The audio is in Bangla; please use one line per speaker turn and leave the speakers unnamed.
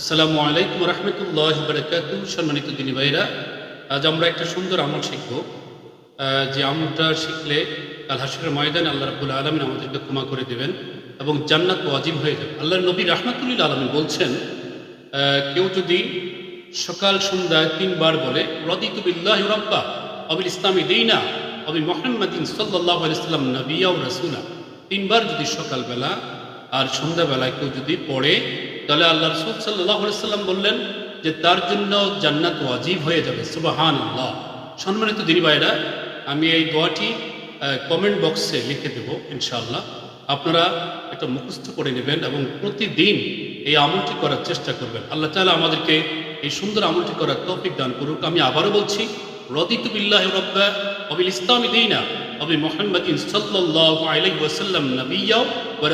আসসালামু আলাইকুম রহমতুল্লাহ বারকাত সম্মানিত দিনী ভাইরা আজ আমরা একটা সুন্দর আমল শিখব। যে আমলটা শিখলে কাল হাসিরের ময়দানে আল্লাহ রাবুল আলমিন আমাদেরকে ক্ষমা করে দেবেন এবং জান্নাত ওয়াজিব হয়ে যাবে। আল্লাহ নবী রহমতুল্লিল আলমিন বলছেন কেউ যদি সকাল সন্ধ্যায় তিনবার বলে রদিতুবিল্লাহ রব্বা, অবিল ইসলামী দিনা, অবি মোহাম্মদিন সাল্লাহ আলাইসাল্লাম নবিয়া রসুলা। তিনবার যদি সকালবেলা আর সন্ধ্যাবেলায় কেউ যদি পড়ে তাহলে আল্লাহ রসুল সাল্লাহ সাল্লাম বললেন যে তার জন্য জান্নাত ওয়াজিব হয়ে যাবে সুবাহান আল্লাহ সম্মানিত দিনী ভাইরা আমি এই দোয়াটি কমেন্ট বক্সে লিখে দেব, ইনশাআল্লাহ। আপনারা এটা মুখস্থ করে নেবেন এবং প্রতিদিন এই আমলটি করার চেষ্টা করবেন। আল্লাহ তাআলা আমাদেরকে এই সুন্দর আমলটি করার তৌফিক দান করুক। আমি আবারও বলছি, রদিতু বিল্লাহ রব্বা অবিল ইসলামী দিনা অবি মোহাম্মদিন সাল্লাল্লাহু আলাইহি ওয়াসাল্লাম নবিয়্যা ওয়া